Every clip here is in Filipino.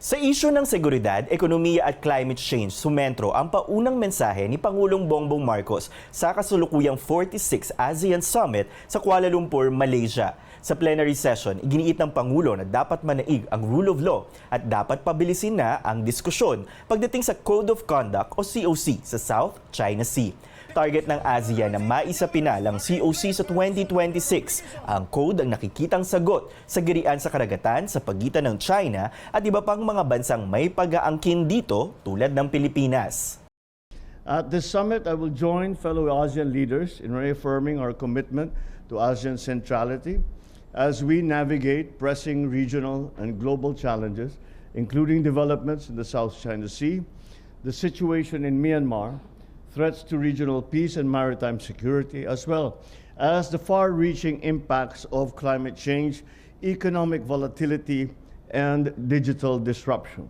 Sa isyu ng seguridad, ekonomiya at climate change, sumentro ang paunang mensahe ni Pangulong Bongbong Marcos sa kasulukuyang 46 ASEAN Summit sa Kuala Lumpur, Malaysia. Sa plenary session, iginiit ng Pangulo na dapat manaig ang rule of law at dapat pabilisin na ang diskusyon pagdating sa Code of Conduct o COC sa South China Sea. Target ng ASEAN na maisapinal ang COC sa 2026. Ang code ang nakikitang sagot sa girian sa karagatan sa pagitan ng China at iba pang mga bansang may pag-aangkin dito tulad ng Pilipinas. At this summit, I will join fellow ASEAN leaders in reaffirming our commitment to ASEAN centrality as we navigate pressing regional and global challenges, including developments in the South China Sea, the situation in Myanmar, threats to regional peace and maritime security, as well as the far reaching impacts of climate change, economic volatility, and digital disruption.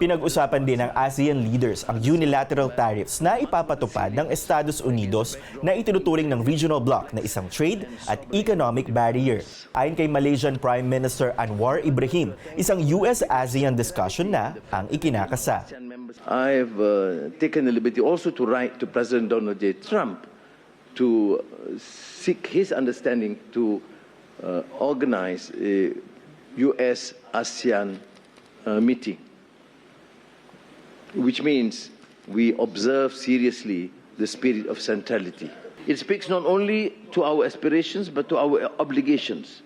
Pinag-usapan din ng ASEAN leaders ang unilateral tariffs na ipapatupad ng Estados Unidos na itinuturing ng regional bloc na isang trade at economic barrier. Ayon kay Malaysian Prime Minister Anwar Ibrahim, isang US-ASEAN discussion na ang ikinakasa. I've uh, taken the liberty also to write to President Donald J. Trump to uh, seek his understanding to uh, organize a US ASEAN uh, meeting, which means we observe seriously the spirit of centrality. It speaks not only to our aspirations but to our obligations.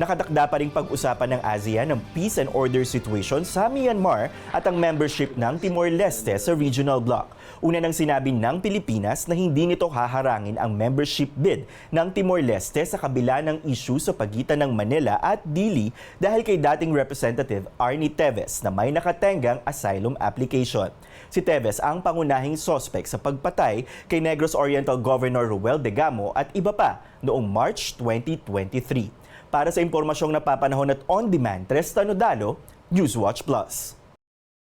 Nakatakda pa rin pag-usapan ng ASEAN ng peace and order situation sa Myanmar at ang membership ng Timor-Leste sa regional bloc. Una nang sinabi ng Pilipinas na hindi nito haharangin ang membership bid ng Timor-Leste sa kabila ng issue sa pagitan ng Manila at Dili dahil kay dating Representative Arnie Teves na may nakatenggang asylum application. Si Teves ang pangunahing sospek sa pagpatay kay Negros Oriental Governor Ruel Degamo at iba pa noong March 2023. Para sa impormasyong napapanahon at on-demand, Tres Tanodalo, Newswatch Plus.